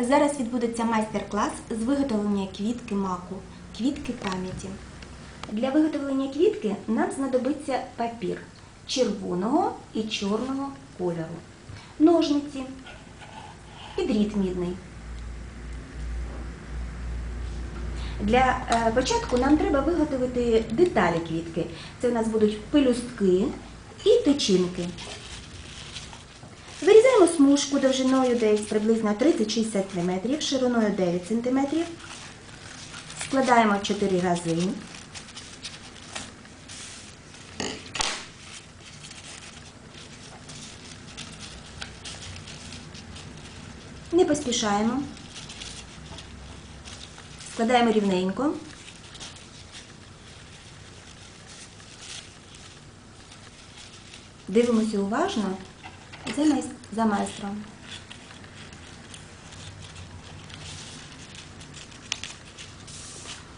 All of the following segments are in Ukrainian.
Зараз відбудеться майстер-клас з виготовлення квітки маку, квітки пам'яті. Для виготовлення квітки нам знадобиться папір червоного і чорного кольору, ножниці і дріт мідний. Для е, початку нам треба виготовити деталі квітки. Це у нас будуть пелюстки і тичинки. Вирізаємо смужку довжиною десь приблизно 30-60 см, шириною 9 см. Складаємо 4 рази. Не поспішаємо. Складаємо рівненько. Дивимося уважно за, майс- за майстром.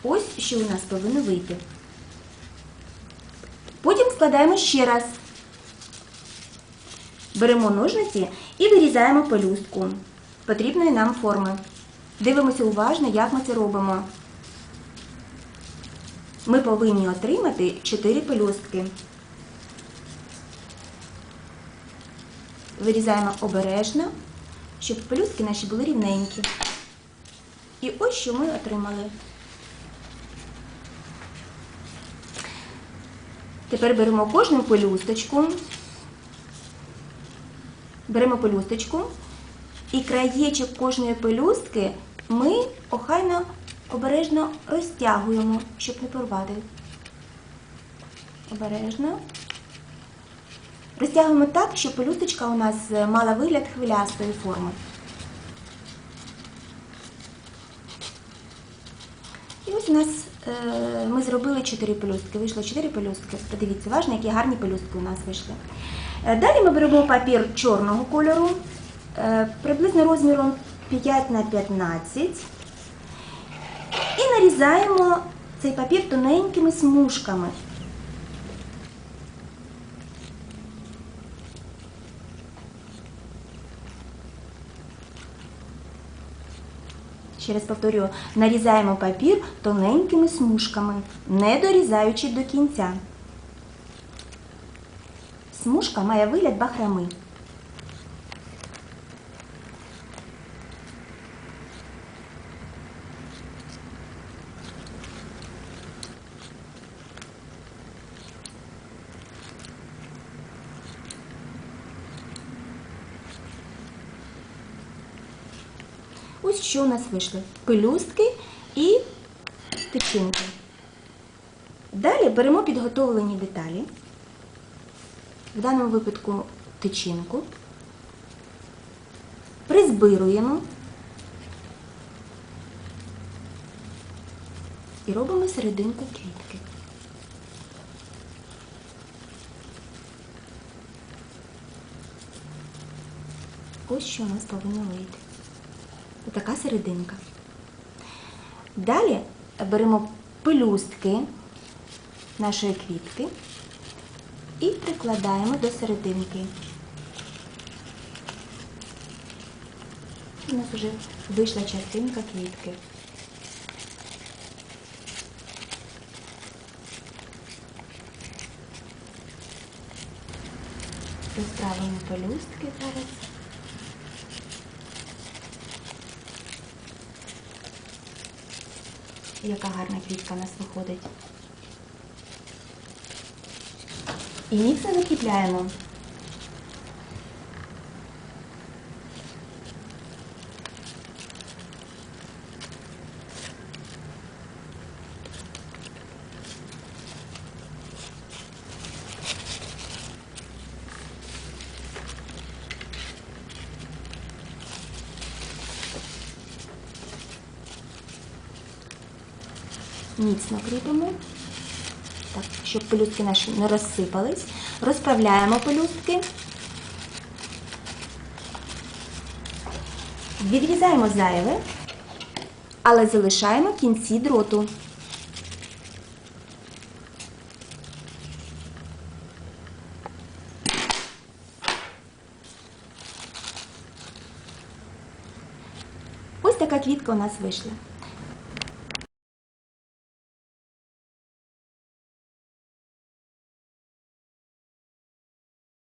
Ось що у нас повинно вийти. Потім складаємо ще раз. Беремо ножниці і вирізаємо пелюстку потрібної нам форми. Дивимося уважно, як ми це робимо. Ми повинні отримати 4 пелюстки. Вирізаємо обережно, щоб пелюстки наші були рівненькі. І ось що ми отримали. Тепер беремо кожну пелюсточку, беремо пелюсточку і краєчок кожної пелюстки ми охайно обережно розтягуємо, щоб не порвати. Обережно. Розтягуємо так, щоб пелюсточка у нас е, мала вигляд хвилястої форми. І ось у нас е, ми зробили 4 пелюстки. Вийшло 4 пелюстки. Подивіться, важно, які гарні пелюстки у нас вийшли. Е, Далі ми беремо папір чорного кольору, приблизно розміром 5 на 15 і нарізаємо цей папір тоненькими смужками. Ще раз повторюю, нарізаємо папір тоненькими смужками, не дорізаючи до кінця. Смужка має вигляд бахрами. Ось що у нас вийшло: пелюстки і тичинки. Далі беремо підготовлені деталі, в даному випадку тичинку, призбируємо і робимо серединку квітки. Ось що у нас повинно вийти. Така серединка. Далі беремо пелюстки нашої квітки і прикладаємо до серединки. У нас вже вийшла частинка квітки. Розправимо пелюстки зараз. Яка гарна квітка у нас виходить. І міцно закріпляємо. Міцно кріпимо, так, щоб пелюстки наші не розсипались. Розправляємо пелюстки. Відрізаємо зайве, але залишаємо кінці дроту. Ось така квітка у нас вийшла.